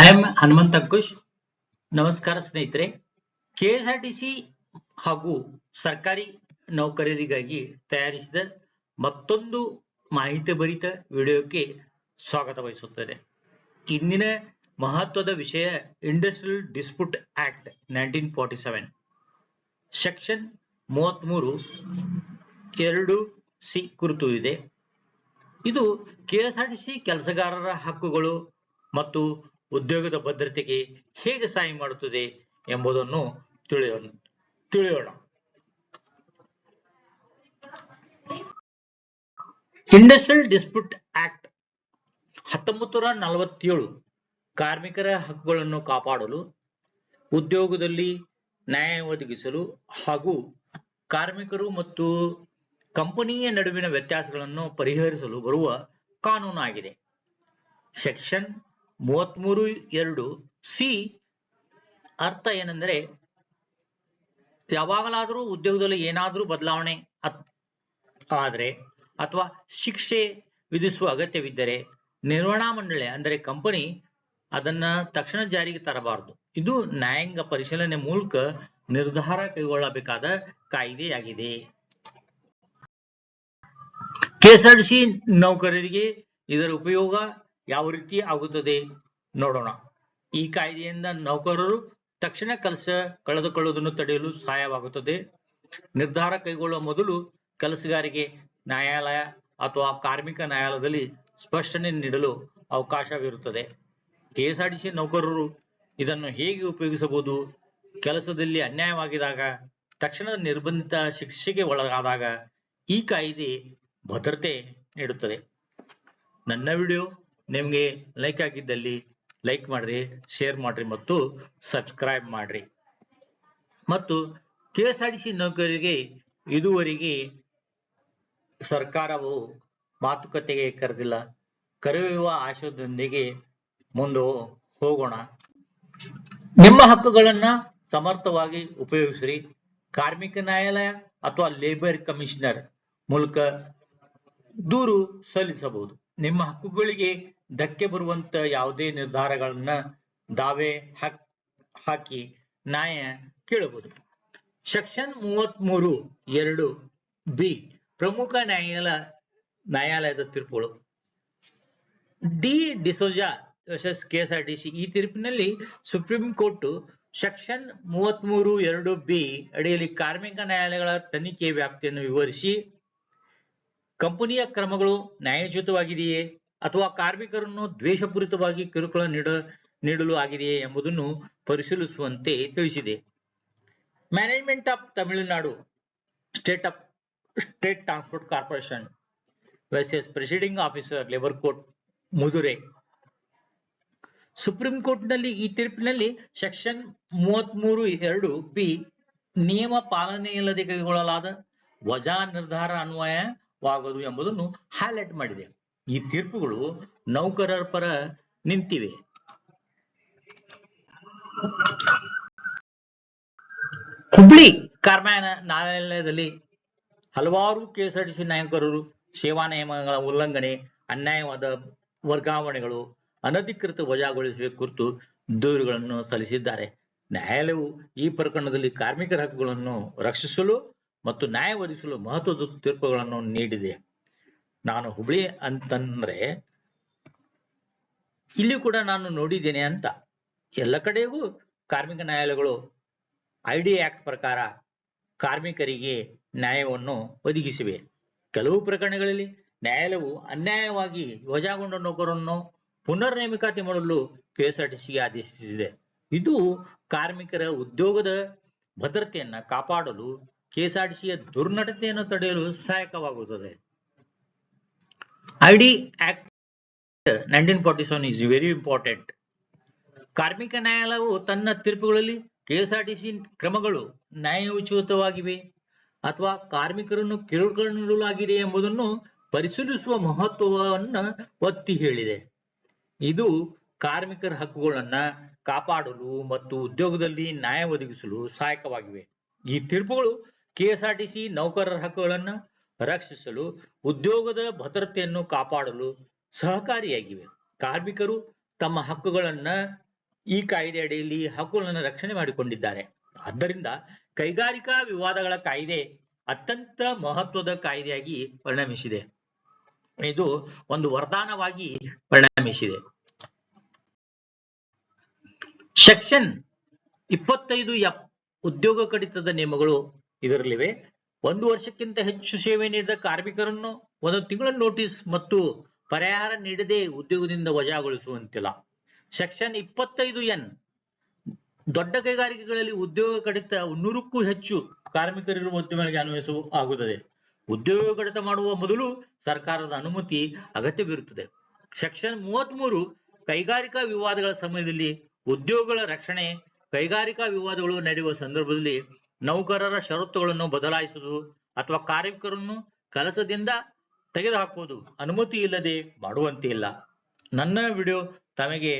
I am Hanumantha ಅಂಕುಶ್ ನಮಸ್ಕಾರ ಸ್ನೇಹಿತರೆ. KSRTC ಹಾಗೂ ಸರ್ಕಾರಿ ನೌಕರರಿಗಾಗಿ ತಯಾರಿಸಿದ ಮತ್ತೊಂದು ಮಾಹಿತಿ ಭರಿತ ವಿಡಿಯೋಕ್ಕೆ ಸ್ವಾಗತ ವಹಿಸುತ್ತದೆ ಇಂದಿನ ಮಹತ್ವದ ವಿಷಯ industrial dispute act nineteen forty seven section ಮೂವತ್ಮೂರು ಎರಡು ಸಿ ಕುರಿತು ಇದೆ. ಇದು ಕೆಎಸ್ಆರ್ಟಿಸಿ ಕೆಲಸಗಾರರ ಹಕ್ಕುಗಳು ಮತ್ತು ಉದ್ಯೋಗದ ಭದ್ರತೆಗೆ ಹೇಗೆ ಸಹಾಯ ಮಾಡುತ್ತದೆ ಎಂಬುದನ್ನು ತಿಳಿಯೋಣ ತಿಳಿಯೋಣ. ಇಂಡಸ್ಟ್ರಿಯಲ್ ಡಿಸ್ಪ್ಯೂಟ್ ಆಕ್ಟ್ ಹತ್ತೊಂಬತ್ತು ನಲವತ್ತೇಳು ಕಾರ್ಮಿಕರ ಹಕ್ಕುಗಳನ್ನು ಕಾಪಾಡಲು, ಉದ್ಯೋಗದಲ್ಲಿ ನ್ಯಾಯ ಒದಗಿಸಲು ಹಾಗೂ ಕಾರ್ಮಿಕರು ಮತ್ತು ಕಂಪನಿಯ ನಡುವಿನ ವ್ಯತ್ಯಾಸಗಳನ್ನು ಪರಿಹರಿಸಲು ಬರುವ ಕಾನೂನು ಆಗಿದೆ ಸೆಕ್ಷನ್ ಮೂವತ್ಮೂರು ಎರಡು ಸಿ ಅರ್ಥ ಏನೆಂದರೆ, ಯಾವಾಗಲಾದರೂ ಉದ್ಯೋಗದಲ್ಲಿ ಏನಾದರೂ ಬದಲಾವಣೆ ಆದರೆ ಅಥವಾ ಶಿಕ್ಷೆ ವಿಧಿಸುವ ಅಗತ್ಯವಿದ್ದರೆ ನಿರ್ವಹಣಾ ಮಂಡಳಿ, ಅಂದರೆ ಕಂಪನಿ, ಅದನ್ನ ತಕ್ಷಣ ಜಾರಿಗೆ ತರಬಾರದು. ಇದು ನ್ಯಾಯಾಂಗ ಪರಿಶೀಲನೆ ಮೂಲಕ ನಿರ್ಧಾರ ಕೈಗೊಳ್ಳಬೇಕಾದ ಕಾಯ್ದೆಯಾಗಿದೆ. ಕೆಎಸ್ಆರ್ಟಿಸಿ ನೌಕರರಿಗೆ ಇದರ ಉಪಯೋಗ ಯಾವ ರೀತಿ ಆಗುತ್ತದೆ ನೋಡೋಣ. ಈ ಕಾಯ್ದೆಯಿಂದ ನೌಕರರು ತಕ್ಷಣ ಕೆಲಸ ಕಳೆದುಕೊಳ್ಳುವುದನ್ನು ತಡೆಯಲು ಸಹಾಯವಾಗುತ್ತದೆ. ನಿರ್ಧಾರ ಕೈಗೊಳ್ಳುವ ಮೊದಲು ಕೆಲಸಗಾರಿಗೆ ನ್ಯಾಯಾಲಯ ಅಥವಾ ಕಾರ್ಮಿಕ ನ್ಯಾಯಾಲಯದಲ್ಲಿ ಸ್ಪಷ್ಟನೆ ನೀಡಲು ಅವಕಾಶವಿರುತ್ತದೆ. ಕೆಎಸ್ಆರ್ಟಿಸಿ ನೌಕರರು ಇದನ್ನು ಹೇಗೆ ಉಪಯೋಗಿಸಬಹುದು? ಕೆಲಸದಲ್ಲಿ ಅನ್ಯಾಯವಾಗಿದಾಗ ತಕ್ಷಣದ ನಿರ್ಬಂಧಿತ ಶಿಕ್ಷೆಗೆ ಒಳಗಾದಾಗ ಈ ಕಾಯ್ದೆ ಭದ್ರತೆ ನೀಡುತ್ತದೆ. ನನ್ನ ವಿಡಿಯೋ ನಿಮಗೆ ಲೈಕ್ ಆಗಿದ್ದಲ್ಲಿ ಲೈಕ್ ಮಾಡ್ರಿ ಶೇರ್ ಮಾಡ್ರಿ ಮತ್ತು ಸಬ್ಸ್ಕ್ರೈಬ್ ಮಾಡ್ರಿ. ಮತ್ತು ಕೆಎಸ್ಆರ್ಟಿಸಿ ನೌಕರರಿಗೆ ಇದುವರೆಗೆ ಸರ್ಕಾರವು ಮಾತುಕತೆಗೆ ಕರೆದಿಲ್ಲ. ಕರೆಯುವ ಆಶಯದೊಂದಿಗೆ ಮುಂದೆ ಹೋಗೋಣ. ನಿಮ್ಮ ಹಕ್ಕುಗಳನ್ನ ಸಮರ್ಥವಾಗಿ ಉಪಯೋಗಿಸ್ರಿ. ಕಾರ್ಮಿಕ ನ್ಯಾಯಾಲಯ ಅಥವಾ ಲೇಬರ್ ಕಮಿಷನರ್ ಮೂಲಕ ದೂರು ಸಲ್ಲಿಸಬಹುದು. ನಿಮ್ಮ ಹಕ್ಕುಗಳಿಗೆ ಧಕ್ಕೆ ಬರುವಂತ ಯಾವುದೇ ನಿರ್ಧಾರಗಳನ್ನ ದಾವೆ ಹಕ್ ನ್ಯಾಯ ಕೇಳಬಹುದು. ಸೆಕ್ಷನ್ ಮೂವತ್ತ್ ಮೂರು ಎರಡು ಬಿ ಪ್ರಮುಖ ನ್ಯಾಯಾಲಯ ನ್ಯಾಯಾಲಯದ ತೀರ್ಪುಗಳು. ಡಿ ಡಿಸೋಜಾ ವರ್ಸಸ್ ಕೆಎಸ್ಆರ್ಟಿಸಿ ಈ ತೀರ್ಪಿನಲ್ಲಿ ಸುಪ್ರೀಂ ಕೋರ್ಟ್ ಸೆಕ್ಷನ್ ಮೂವತ್ಮೂರು ಎರಡು ಬಿ ಅಡಿಯಲ್ಲಿ ಕಾರ್ಮಿಕ ನ್ಯಾಯಾಲಯಗಳ ತನಿಖೆ ವ್ಯಾಪ್ತಿಯನ್ನು ವಿವರಿಸಿ ಕಂಪನಿಯ ಕ್ರಮಗಳು ನ್ಯಾಯೋಚಿತವಾಗಿದೆಯೇ ಅಥವಾ ಕಾರ್ಮಿಕರನ್ನು ದ್ವೇಷಪೂರಿತವಾಗಿ ಕಿರುಕುಳ ನೀಡ, ನೀಡಲು ಆಗಿದೆಯೇ ಎಂಬುದನ್ನು ಪರಿಶೀಲಿಸುವಂತೆ ತಿಳಿಸಿದೆ. Management of Tamil Nadu state of state transport corporation versus presiding officer labour court Madurai supreme ಕೋರ್ಟ್ನಲ್ಲಿ ಈ ತೀರ್ಪಿನಲ್ಲಿ ಸೆಕ್ಷನ್ ಮೂವತ್ಮೂರು ಎರಡು ಬಿ, ನಿಯಮ ಪಾಲನೆಯಿಲ್ಲದೆ ಕೈಗೊಳ್ಳಲಾದ ವಜಾ ನಿರ್ಧಾರ ಅನ್ವಯವಾಗದು ಎಂಬುದನ್ನು ಹೈಲೈಟ್ ಮಾಡಿದೆ. ಈ ತೀರ್ಪುಗಳು ನೌಕರರ ಪರ ನಿಂತಿವೆ. ಹುಬ್ಳಿ ಕಾರ್ಮಾಯನ ನ್ಯಾಯಾಲಯದಲ್ಲಿ ಹಲವಾರು ಕೆಎಸ್ಆರ್ಟಿಸಿ ನಾಯಕರು ಸೇವಾ ನಿಯಮಗಳ ಉಲ್ಲಂಘನೆ, ಅನ್ಯಾಯವಾದ ವರ್ಗಾವಣೆಗಳು, ಅನಧಿಕೃತ ವಜಾಗೊಳಿಸುವ ಕುರಿತು ದೂರುಗಳನ್ನು ಸಲ್ಲಿಸಿದ್ದಾರೆ. ನ್ಯಾಯಾಲಯವು ಈ ಪ್ರಕರಣದಲ್ಲಿ ಕಾರ್ಮಿಕರ ಹಕ್ಕುಗಳನ್ನು ರಕ್ಷಿಸಲು ಮತ್ತು ನ್ಯಾಯ ಒದಗಿಸಲು ಮಹತ್ವದ ತೀರ್ಪುಗಳನ್ನು ನೀಡಿದೆ. ನಾನು ಹುಬ್ಳಿ ಅಂತಂದ್ರೆ, ಇಲ್ಲಿ ಕೂಡ ನಾನು ನೋಡಿದ್ದೇನೆ ಅಂತ. ಎಲ್ಲ ಕಡೆಗೂ ಕಾರ್ಮಿಕ ನ್ಯಾಯಾಲಯಗಳು ಐಡಿ ಆಕ್ಟ್ ಪ್ರಕಾರ ಕಾರ್ಮಿಕರಿಗೆ ನ್ಯಾಯವನ್ನು ಒದಗಿಸಿವೆ. ಕೆಲವು ಪ್ರಕರಣಗಳಲ್ಲಿ ನ್ಯಾಯಾಲಯವು ಅನ್ಯಾಯವಾಗಿ ವಜಾಗೊಂಡ ನೌಕರನ್ನು ಪುನರ್ ನೇಮಕಾತಿ ಮಾಡಲು ಕೆಎಸ್ಆರ್ಟಿಸಿಗೆ ಆದೇಶಿಸಿದೆ. ಇದು ಕಾರ್ಮಿಕರ ಉದ್ಯೋಗದ ಭದ್ರತೆಯನ್ನ ಕಾಪಾಡಲು ಕೆಎಸ್ಆರ್ಟಿಸಿಯ ದುರ್ನಡತೆಯನ್ನು ತಡೆಯಲು ಸಹಾಯಕವಾಗುತ್ತದೆ. ID act nineteen forty seven is very important ಕಾರ್ಮಿಕ ನ್ಯಾಯಾಲಯವು ತನ್ನ ತೀರ್ಪುಗಳಲ್ಲಿ ಕೆಎಸ್ಆರ್ಟಿಸಿ ಕ್ರಮಗಳು ನ್ಯಾಯೋಚಿತವಾಗಿವೆ ಅಥವಾ ಕಾರ್ಮಿಕರನ್ನು ಕಿರುಕುಳ ನೀಡಲಾಗಿದೆ ಎಂಬುದನ್ನು ಪರಿಶೀಲಿಸುವ ಮಹತ್ವವನ್ನು ಒತ್ತಿ ಹೇಳಿದೆ. ಇದು ಕಾರ್ಮಿಕರ ಹಕ್ಕುಗಳನ್ನ ಕಾಪಾಡಲು ಮತ್ತು ಉದ್ಯೋಗದಲ್ಲಿ ನ್ಯಾಯ ಒದಗಿಸಲು ಸಹಾಯಕವಾಗಿವೆ. ಈ ತೀರ್ಪುಗಳು ಕೆಎಸ್ಆರ್ಟಿಸಿ ನೌಕರರ ಹಕ್ಕುಗಳನ್ನು ರಕ್ಷಿಸಲು, ಉದ್ಯೋಗದ ಭದ್ರತೆಯನ್ನು ಕಾಪಾಡಲು ಸಹಕಾರಿಯಾಗಿವೆ. ಕಾರ್ಮಿಕರು ತಮ್ಮ ಹಕ್ಕುಗಳನ್ನ ಈ ಕಾಯ್ದೆ ಅಡಿಯಲ್ಲಿ ಹಕ್ಕುಗಳನ್ನು ರಕ್ಷಣೆ ಮಾಡಿಕೊಂಡಿದ್ದಾರೆ. ಆದ್ದರಿಂದ ಕೈಗಾರಿಕಾ ವಿವಾದಗಳ ಕಾಯ್ದೆ ಅತ್ಯಂತ ಮಹತ್ವದ ಕಾಯ್ದೆಯಾಗಿ ಪರಿಣಮಿಸಿದೆ. ಇದು ಒಂದು ವರದಾನವಾಗಿ ಪರಿಣಮಿಸಿದೆ. ಸೆಕ್ಷನ್ ಇಪ್ಪತ್ತೈದು ಎಫ್ ಉದ್ಯೋಗ ಕಡಿತದ ನಿಯಮಗಳು ಇದರಲ್ಲಿವೆ. ಒಂದು ವರ್ಷಕ್ಕಿಂತ ಹೆಚ್ಚು ಸೇವೆ ನೀಡಿದ ಕಾರ್ಮಿಕರನ್ನು ಒಂದು ತಿಂಗಳ ನೋಟಿಸ್ ಮತ್ತು ಪರಿಹಾರ ನೀಡದೆ ಉದ್ಯೋಗದಿಂದ ವಜಾಗೊಳಿಸುವಂತಿಲ್ಲ. ಸೆಕ್ಷನ್ ಇಪ್ಪತ್ತೈದು ಎನ್, ದೊಡ್ಡ ಕೈಗಾರಿಕೆಗಳಲ್ಲಿ ಉದ್ಯೋಗ ಕಡಿತ ನೂರಕ್ಕೂ ಹೆಚ್ಚು ಕಾರ್ಮಿಕರಿರುವ ಉದ್ಯಮಗಳಿಗೆ ಅನ್ವಯಿಸು ಆಗುತ್ತದೆ. ಉದ್ಯೋಗ ಕಡಿತ ಮಾಡುವ ಮೊದಲು ಸರ್ಕಾರದ ಅನುಮತಿ ಅಗತ್ಯವಿರುತ್ತದೆ ಸೆಕ್ಷನ್ ಮೂವತ್ಮೂರು, ಕೈಗಾರಿಕಾ ವಿವಾದಗಳ ಸಮಯದಲ್ಲಿ ಉದ್ಯೋಗಗಳ ರಕ್ಷಣೆ, ಕೈಗಾರಿಕಾ ವಿವಾದಗಳು ನಡೆಯುವ ಸಂದರ್ಭದಲ್ಲಿ ನೌಕರರ ಷರತ್ತುಗಳನ್ನು ಬದಲಾಯಿಸುವುದು ಅಥವಾ ಕಾರ್ಮಿಕರನ್ನು ಕೆಲಸದಿಂದ ತೆಗೆದುಹಾಕುವುದು ಅನುಮತಿ ಇಲ್ಲದೆ ಮಾಡುವಂತೆ ಇಲ್ಲ. ನನ್ನ ವಿಡಿಯೋ ತಮಗೆ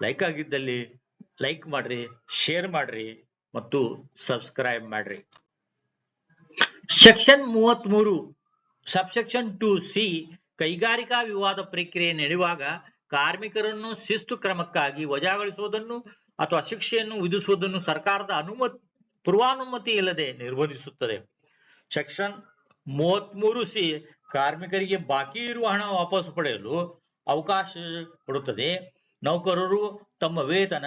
ಲೈಕ್ ಆಗಿದ್ದಲ್ಲಿ ಲೈಕ್ ಮಾಡ್ರಿ ಶೇರ್ ಮಾಡ್ರಿ ಮತ್ತು ಸಬ್ಸ್ಕ್ರೈಬ್ ಮಾಡ್ರಿ. ಸೆಕ್ಷನ್ ಮೂವತ್ಮೂರು ಸಬ್ಸೆಕ್ಷನ್ ಟು ಸಿ ಕೈಗಾರಿಕಾ ವಿವಾದ ಪ್ರಕ್ರಿಯೆ ನಡೆಯುವಾಗ ಕಾರ್ಮಿಕರನ್ನು ಶಿಸ್ತು ಕ್ರಮಕ್ಕಾಗಿ ವಜಾಗೊಳಿಸುವುದನ್ನು ಅಥವಾ ಶಿಕ್ಷೆಯನ್ನು ವಿಧಿಸುವುದನ್ನು ಸರ್ಕಾರದ ಅನುಮತಿ ಪೂರ್ವಾನುಮತಿ ಇಲ್ಲದೆ ನಿರ್ಬಂಧಿಸುತ್ತದೆ ಸೆಕ್ಷನ್ ಮೂವತ್ಮೂರು ಸಿ ಕಾರ್ಮಿಕರಿಗೆ ಬಾಕಿ ಇರುವ ಹಣ ವಾಪಸ್ ಪಡೆಯಲು ಅವಕಾಶ ಕೊಡುತ್ತದೆ. ನೌಕರರು ತಮ್ಮ ವೇತನ,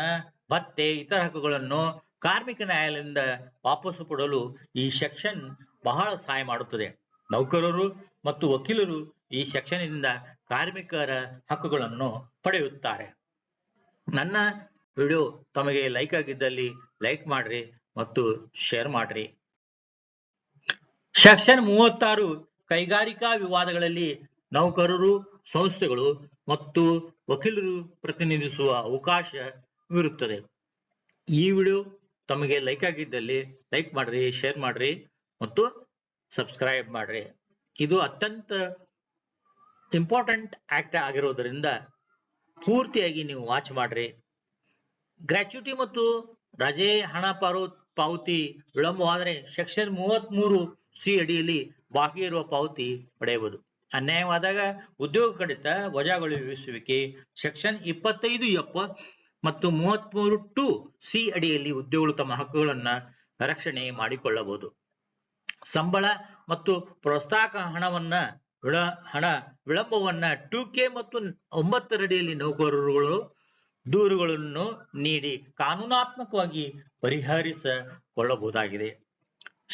ಭತ್ತೆ, ಇತರ ಹಕ್ಕುಗಳನ್ನು ಕಾರ್ಮಿಕ ನ್ಯಾಯಾಲಯದಿಂದ ವಾಪಸ್ಸು ಕೊಡಲು ಈ ಸೆಕ್ಷನ್ ಬಹಳ ಸಹಾಯ ಮಾಡುತ್ತದೆ. ನೌಕರರು ಮತ್ತು ವಕೀಲರು ಈ ಸೆಕ್ಷನ್ನಿಂದ ಕಾರ್ಮಿಕರ ಹಕ್ಕುಗಳನ್ನು ಪಡೆಯುತ್ತಾರೆ. ನನ್ನ ವಿಡಿಯೋ ತಮಗೆ ಲೈಕ್ ಆಗಿದ್ದಲ್ಲಿ ಲೈಕ್ ಮಾಡ್ರಿ. ಮತ್ತು ಶೇರ್ ಮಾಡ್ರಿ. ಸೆಕ್ಷನ್ ಮೂವತ್ತಾರು, ಕೈಗಾರಿಕಾ ವಿವಾದಗಳಲ್ಲಿ ನೌಕರರು, ಸಂಸ್ಥೆಗಳು ಮತ್ತು ವಕೀಲರು ಪ್ರತಿನಿಧಿಸುವ ಅವಕಾಶ ಇರುತ್ತದೆ. ಈ ವಿಡಿಯೋ ತಮಗೆ ಲೈಕ್ ಆಗಿದ್ದಲ್ಲಿ ಲೈಕ್ ಮಾಡ್ರಿ ಶೇರ್ ಮಾಡ್ರಿ ಮತ್ತು ಸಬ್ಸ್ಕ್ರೈಬ್ ಮಾಡ್ರಿ. ಇದು ಅತ್ಯಂತ ಇಂಪಾರ್ಟೆಂಟ್ ಆಕ್ಟ್ ಆಗಿರೋದರಿಂದ ಪೂರ್ತಿಯಾಗಿ ನೀವು ವಾಚ್ ಮಾಡ್ರಿ. ಗ್ರಾಚ್ಯುಟಿ ಮತ್ತು ರಜೆ ಹಣ ಪಾರು ಪಾವತಿ ವಿಳಂಬವಾದರೆ ಸೆಕ್ಷನ್ ಮೂವತ್ತ್ ಮೂರು ಸಿ ಅಡಿಯಲ್ಲಿ ಬಾಕಿ ಇರುವ ಪಾವತಿ ಪಡೆಯಬಹುದು. ಅನ್ಯಾಯವಾದಾಗ ಉದ್ಯೋಗ ಕಡಿತ ವಜಾಗೊಳಿಸುವಿಕೆ ಸೆಕ್ಷನ್ ಇಪ್ಪತ್ತೈದು ಎಫ್ ಮತ್ತು ಮೂವತ್ಮೂರು ಟು ಸಿ ಅಡಿಯಲ್ಲಿ ಉದ್ಯೋಗಗಳು ತಮ್ಮ ಹಕ್ಕುಗಳನ್ನ ರಕ್ಷಣೆ ಮಾಡಿಕೊಳ್ಳಬಹುದು. ಸಂಬಳ ಮತ್ತು ಪ್ರೋತ್ಸಾಹಕ ಹಣವನ್ನ ಹಣ ವಿಳಂಬವನ್ನ ಟು ಕೆ ಮತ್ತು ಒಂಬತ್ತರಡಿಯಲ್ಲಿ ನೌಕರರುಗಳು ದೂರುಗಳನ್ನು ನೀಡಿ ಕಾನೂನಾತ್ಮಕವಾಗಿ ಪರಿಹರಿಸಿಕೊಳ್ಳಬಹುದಾಗಿದೆ.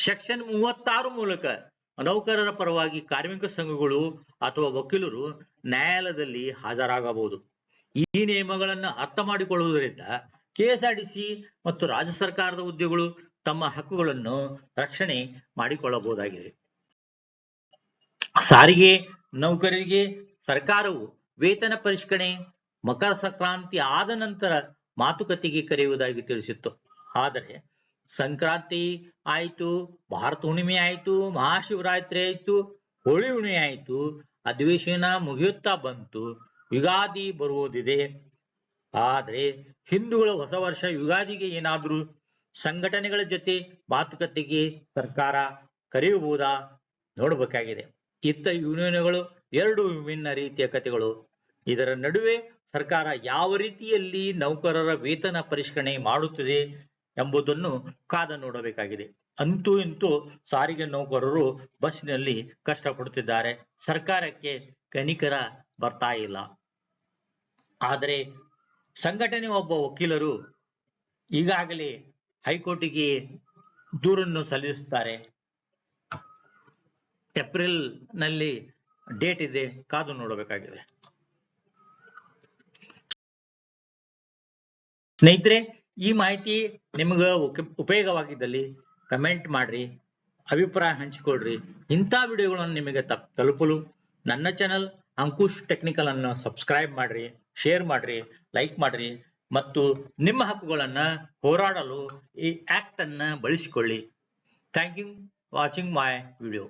ಸೆಕ್ಷನ್ ಮೂವತ್ತಾರು ಮೂಲಕ ನೌಕರರ ಪರವಾಗಿ ಕಾರ್ಮಿಕ ಸಂಘಗಳು ಅಥವಾ ವಕೀಲರು ನ್ಯಾಯಾಲಯದಲ್ಲಿ ಹಾಜರಾಗಬಹುದು. ಈ ನಿಯಮಗಳನ್ನು ಅರ್ಥ ಮಾಡಿಕೊಳ್ಳುವುದರಿಂದ ಕೆಎಸ್ಆರ್ಟಿಸಿ ಮತ್ತು ರಾಜ್ಯ ಸರ್ಕಾರದ ಉದ್ಯೋಗಗಳು ತಮ್ಮ ಹಕ್ಕುಗಳನ್ನು ರಕ್ಷಣೆ ಮಾಡಿಕೊಳ್ಳಬಹುದಾಗಿದೆ. ಸಾರಿಗೆ ನೌಕರರಿಗೆ ಸರ್ಕಾರವು ವೇತನ ಪರಿಷ್ಕರಣೆ ಮಕರ ಸಂಕ್ರಾಂತಿ ಆದ ನಂತರ ಮಾತುಕತೆಗೆ ಕರೆಯುವುದಾಗಿ ತಿಳಿಸಿತ್ತು. ಆದರೆ ಸಂಕ್ರಾಂತಿ ಆಯಿತು, ಭಾರತ ಹುಣ್ಣಿಮೆ ಆಯಿತು, ಮಹಾಶಿವರಾತ್ರಿ ಆಯಿತು, ಹೋಳಿ ಹುಣ್ಣಿಮೆ ಆಯಿತು, ಅಧಿವೇಶನ ಮುಗಿಯುತ್ತಾ ಬಂತು, ಯುಗಾದಿ ಬರುವುದಿದೆ. ಆದರೆ ಹಿಂದೂಗಳ ಹೊಸ ವರ್ಷ ಯುಗಾದಿಗೆ ಏನಾದರೂ ಸಂಘಟನೆಗಳ ಜೊತೆ ಮಾತುಕತೆಗೆ ಸರ್ಕಾರ ಕರೆಯಬಹುದಾ ನೋಡಬೇಕಾಗಿದೆ. ಇತ್ತ ಯೂನಿಯನ್ಗಳು ಎರಡು ವಿಭಿನ್ನ ರೀತಿಯ ಕಥೆಗಳು. ಇದರ ನಡುವೆ ಸರ್ಕಾರ ಯಾವ ರೀತಿಯಲ್ಲಿ ನೌಕರರ ವೇತನ ಪರಿಷ್ಕರಣೆ ಮಾಡುತ್ತಿದೆ ಎಂಬುದನ್ನು ಕಾದ ನೋಡಬೇಕಾಗಿದೆ. ಅಂತೂ ಇಂತೂ ಸಾರಿಗೆ ನೌಕರರು ಬಸ್ಸಿನಲ್ಲಿ ಕಷ್ಟಪಡುತ್ತಿದ್ದಾರೆ. ಸರ್ಕಾರಕ್ಕೆ ಕನಿಕರ ಬರ್ತಾ ಇಲ್ಲ. ಆದರೆ ಸಂಘಟನೆ ಒಬ್ಬ ವಕೀಲರು ಈಗಾಗಲೇ ಹೈಕೋರ್ಟಿಗೆ ದೂರನ್ನು ಸಲ್ಲಿಸುತ್ತಾರೆ. ಏಪ್ರಿಲ್ನಲ್ಲಿ ಡೇಟ್ ಇದೆ, ಕಾದು ನೋಡಬೇಕಾಗಿದೆ. ಸ್ನೇಹಿತರೆ, ಈ ಮಾಹಿತಿ ನಿಮ್ಗೆ ಉಪಯೋಗವಾಗಿದ್ದಲ್ಲಿ ಕಮೆಂಟ್ ಮಾಡ್ರಿ, ಅಭಿಪ್ರಾಯ ಹಂಚಿಕೊಳ್ರಿ. ಇಂಥ ವಿಡಿಯೋಗಳನ್ನು ನಿಮಗೆ ತಲುಪಲು ನನ್ನ ಚಾನಲ್ ಅಂಕುಶ್ ಟೆಕ್ನಿಕಲ್ ಅನ್ನು ಸಬ್ಸ್ಕ್ರೈಬ್ ಮಾಡ್ರಿ ಶೇರ್ ಮಾಡ್ರಿ ಲೈಕ್ ಮಾಡ್ರಿ ಮತ್ತು ನಿಮ್ಮ ಹಕ್ಕುಗಳನ್ನ ಹೋರಾಡಲು ಈ ಆಕ್ಟ್ ಅನ್ನ ಬಳಸಿಕೊಳ್ಳಿ. Thank you watching my video